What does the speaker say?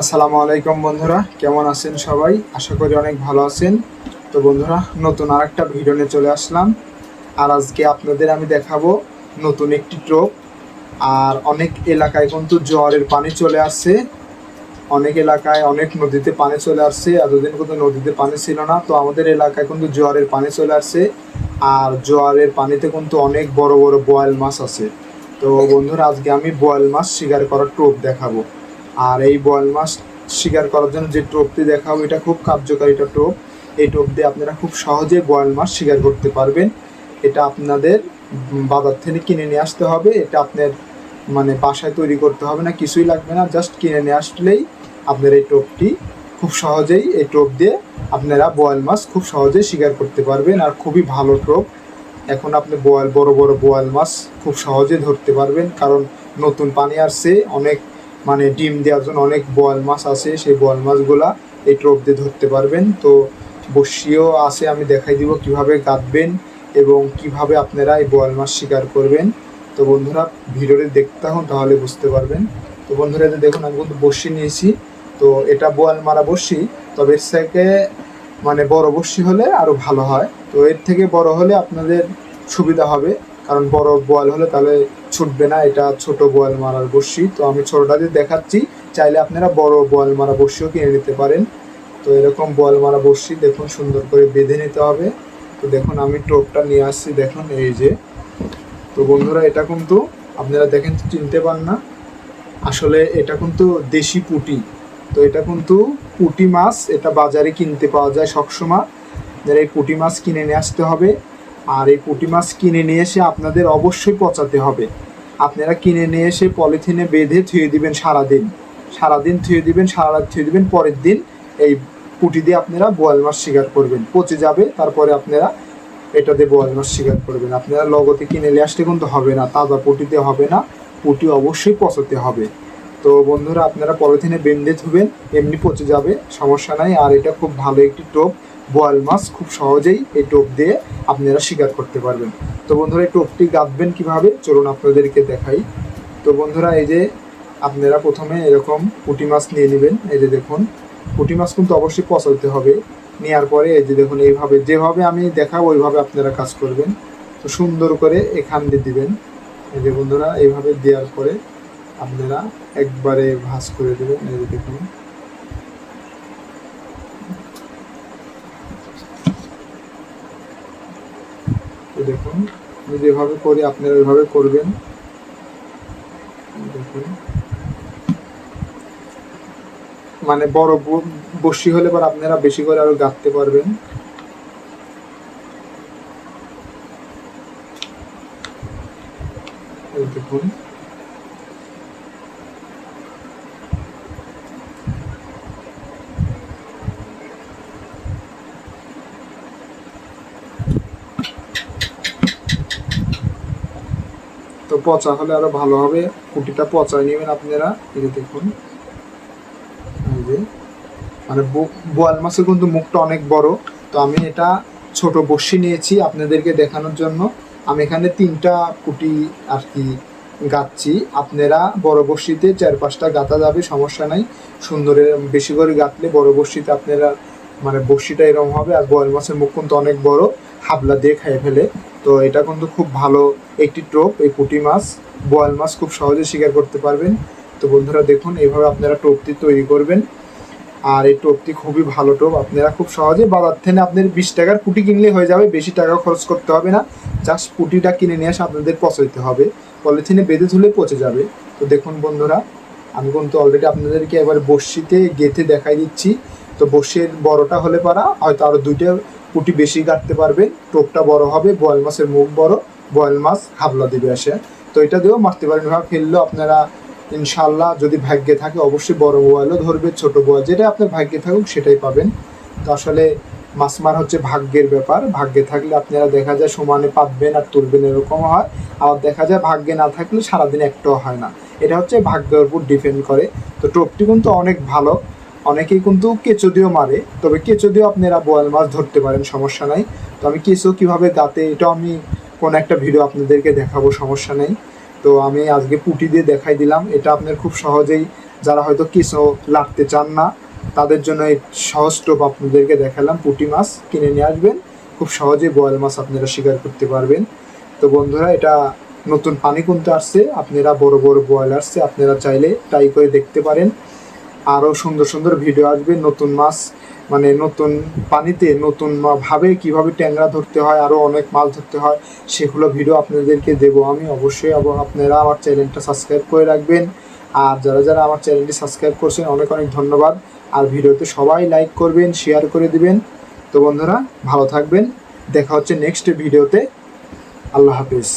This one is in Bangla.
আসসালামু আলাইকুম বন্ধুরা, কেমন আছেন সবাই? আশা করি অনেক ভালো আছেন। তো বন্ধুরা, নতুন আর একটা ভিডিও নিয়ে চলে আসলাম। আর আজকে আপনাদের আমি দেখাবো নতুন একটি ট্রোপ আর অনেক এলাকায় কিন্তু জোয়ারের পানি চলে আসছে। অনেক এলাকায় অনেক নদীতে পানি চলে আসছে। এতদিন কিন্তু নদীতে পানি ছিল না, তো আমাদের এলাকায় কিন্তু জোয়ারের পানি চলে আসছে। আর জোয়ারের পানিতে কিন্তু অনেক বড় বড় বোয়াল মাছ আছে। তো বন্ধুরা, আজকে আমি বোয়াল মাছ শিকার করার টোপ দেখাবো। আর এই বোয়াল মাছ শিকার করার জন্য যে টোপটি দেখাবো, এটা খুব কার্যকারী একটা টোপ। এই টোপ দিয়ে আপনারা খুব সহজে বোয়াল মাছ শিকার করতে পারবেন। এটা আপনাদের বাজার থেকে কিনে নিয়ে আসতে হবে। এটা আপনার মানে বাসায় তৈরি করতে হবে না, কিছুই লাগবে না। জাস্ট কিনে নিয়ে আসলেই আপনার এই টোপটি খুব সহজেই, এই টোপ দিয়ে আপনারা বোয়াল মাছ খুব সহজেই শিকার করতে পারবেন। আর খুবই ভালো টোপ। এখন আপনি বোয়াল বড় বড় বোয়াল মাছ খুব সহজে ধরতে পারবেন। কারণ নতুন পানি আসছে, অনেক মানে ডিম দেওয়ার জন্য অনেক বোয়াল মাছ আছে, সেই বোয়াল মাছগুলা এই টোপ দিয়ে ধরতে পারবেন। তো বসিও আছে, আমি দেখাই দিব কীভাবে গাঁথবেন এবং কীভাবে আপনারা এই বোয়াল মাছ শিকার করবেন। তো বন্ধুরা, ভিডিওটি দেখতে থাকুন, তাহলে বুঝতে পারবেন। তো বন্ধুরা যে দেখুন, আমি কিন্তু বসি নিয়েছি। তো এটা বোয়াল মারা বসি, তবে এর থেকে মানে বড় বসি হলে আরও ভালো হয়। তো এর থেকে বড় হলে আপনাদের সুবিধা হবে। কারণ বড় বোয়াল হলে তাহলে ছুটবে না, এটা ছোট বোয়াল মারার বসি তো আমি ছোটটা দিয়ে দেখাচ্ছি, চাইলে আপনারা বড় বোয়াল মারা বসিও কিনে নিতে পারেন। তো এরকম বোয়াল মারা বসি দেখুন, সুন্দর করে বেঁধে নিতে হবে। তো দেখুন, আমি টোপটা নিয়ে আসছি, দেখুন এই যে। তো বন্ধুরা, এটা কিন্তু আপনারা দেখেন, চিনতে পান না। আসলে এটা কিন্তু দেশি পুঁটি। তো এটা কিন্তু পুঁটি মাছ, এটা বাজারে কিনতে পাওয়া যায় সবসময়। এই পুঁটি মাছ কিনে নিয়ে আসতে হবে। আর এই পুঁটি মাছ কিনে নিয়ে এসে আপনাদের অবশ্যই পচাতে হবে। আপনারা কিনে নিয়ে এসে পলিথিনে বেঁধে থুয়ে দিবেন সারাদিন। সারাদিন থুয়ে দিবেন সারা রাত থুয়ে দিবেন, পরের দিন এই পুঁটি দিয়ে আপনারা বোয়াল মাছ শিকার করবেন। পচে যাবে, তারপরে আপনারা এটা দিয়ে বোয়াল মাছ শিকার করবেন। আপনারা লগতে কিনে নিয়ে আসলে কিন্তু হবে না, তাজা পুঁটিতে হবে না, পুঁটি অবশ্যই পচাতে হবে। তো বন্ধুরা, আপনারা পলিথিনে বেঁধে ধুবেন, এমনি পচে যাবে, সমস্যা নাই। আর এটা খুব ভালো একটি টোপ। বোয়াল মাছ খুব সহজেই এই টোপ দিয়ে আপনারা শিকার করতে পারবেন। তো বন্ধুরা, এই টোপটি গাঁথবেন কীভাবে? চলুন আপনাদেরকে দেখাই। তো বন্ধুরা, এই যে আপনারা প্রথমে এরকম পুঁটি মাছ নিয়ে নেবেন। এই যে দেখুন, পুঁটি মাছ কিন্তু অবশ্যই পচাইতে হবে। নেওয়ার পরে এই যে দেখুন, এইভাবে, যেভাবে আমি দেখাবো, ওইভাবে আপনারা কাজ করবেন। তো সুন্দর করে এখান দিয়ে দিবেন। এই যে বন্ধুরা, এইভাবে দেওয়ার পরে আপনারা একবারে ভাঁজ করে দেবেন। এই যে দেখুন দেখুন, আমি যেভাবে করি, আপনারা ওইভাবে করবেন। দেখুন। মানে বড় বসি হলে পর আপনারা বেশি করে আরও গাঁথতে পারবেন। দেখুন। পচা হলে আরও ভালো হবে। কুটিটা পচায় নেবেন আপনারা। যে দেখুন। মানে বোয়াল মাছের কিন্তু মুখটা অনেক বড়। তো আমি এটা ছোট বসি নিয়েছি আপনাদেরকে দেখানোর জন্য। আমি এখানে তিনটা কুটি আর কি গাচ্ছি আপনারা বড় বসিতে চার পাঁচটা গাঁথা যাবে, সমস্যা নাই। সুন্দরে বেশি করে গাঁথলে বড় বসিতে আপনারা মানে বসিটা এরকম হবে। আর বোয়াল মাছের মুখ কিন্তু অনেক বড়। হাবলা দিয়ে খাইয়ে ফেলে। তো এটা কিন্তু খুব ভালো একটি টোপ, এই পুঁটি মাছ। বোয়াল মাছ খুব সহজে শিকার করতে পারবেন। তো বন্ধুরা দেখুন, এইভাবে আপনারা টোপটি তৈরি করবেন। আর এই টোপটি খুবই ভালো টোপ। আপনারা খুব সহজে বাজার থেকে আপনার বিশ টাকার পুঁটি কিনলে হয়ে যাবে, বেশি টাকা খরচ করতে হবে না। জাস্ট পুঁটিটা কিনে নিয়ে এসে আপনাদের পচাইতে হবে। পলিথিনে বেঁধে ধুলে পচে যাবে। তো দেখুন বন্ধুরা, আমি কিন্তু অলরেডি আপনাদেরকে এবার বড়শিতে গেঁথে দেখাই দিচ্ছি। তো বড়শির বড়টা হলে পারা, হয়তো আরও দুইটা পুঁটি বেশি কাটতে পারবেন টোপটা বড় হবে, বোয়াল মাছের মুখ বড়, বোয়াল মাছ হাবলা দিবে আসে তো এটা দিয়েও মারতে পারেন এভাবে ফেললেও আপনারা ইনশাল্লাহ যদি ভাগ্যে থাকে অবশ্যই বড় বোয়ালও ধরবে, ছোট বোয়াল যেটা আপনার ভাগ্যে থাকুক সেটাই পাবেন। তো আসলে মাছ মারা হচ্ছে ভাগ্যের ব্যাপার, ভাগ্যে থাকলে আপনারা দেখা যায় সমানে পাতবেন আর তুলবেন এরকম হয়, আবার দেখা যায় ভাগ্যে না থাকলে সারাদিন একটাও হয় না। এটা হচ্ছে ভাগ্যের উপর ডিপেন্ড করে। তো টোপটি কিন্তু অনেক ভালো অনেকেই কিন্তু কেঁচো দিয়েও মারে, তবে কেঁচো দিয়েও আপনারা বোয়াল মাছ ধরতে পারেন, সমস্যা নাই। তো আমি কেঁচো কীভাবে গাতে এটাও আমি কোনো একটা ভিডিও আপনাদেরকে দেখাবো, সমস্যা নেই। তো আমি আজকে পুঁটি দিয়ে দেখাই দিলাম, এটা আপনার খুব সহজেই যারা হয়তো কেঁচো লাগতে চান না, তাদের জন্য এই সহজ টোপ আপনাদেরকে দেখালাম, পুঁটি মাছ কিনে নিয়ে আসবেন, খুব সহজে বোয়াল মাছ আপনারা শিকার করতে পারবেন। তো বন্ধুরা, এটা নতুন পানি কিনতে আসছে, আপনারা বড় বড় বোয়াল আসছে, আপনারা চাইলে ট্রাই করে দেখতে পারেন। আরও সুন্দর সুন্দর ভিডিও আসবে, নতুন মাছ মানে নতুন পানিতে নতুন ভাবে কীভাবে ট্যাংরা ধরতে হয় আরও অনেক মাছ ধরতে হয়, সেগুলো ভিডিও আপনাদেরকে দেবো আমি অবশ্যই আপনারা আমার চ্যানেলটা সাবস্ক্রাইব করে রাখবেন। আর যারা যারা আমার চ্যানেলটি সাবস্ক্রাইব করছেন, অনেক অনেক ধন্যবাদ। আর ভিডিওতে সবাই লাইক করবেন শেয়ার করে দিবেন। তো বন্ধুরা, ভালো থাকবেন। দেখা হচ্ছে নেক্সট ভিডিওতে আল্লাহ হাফিজ।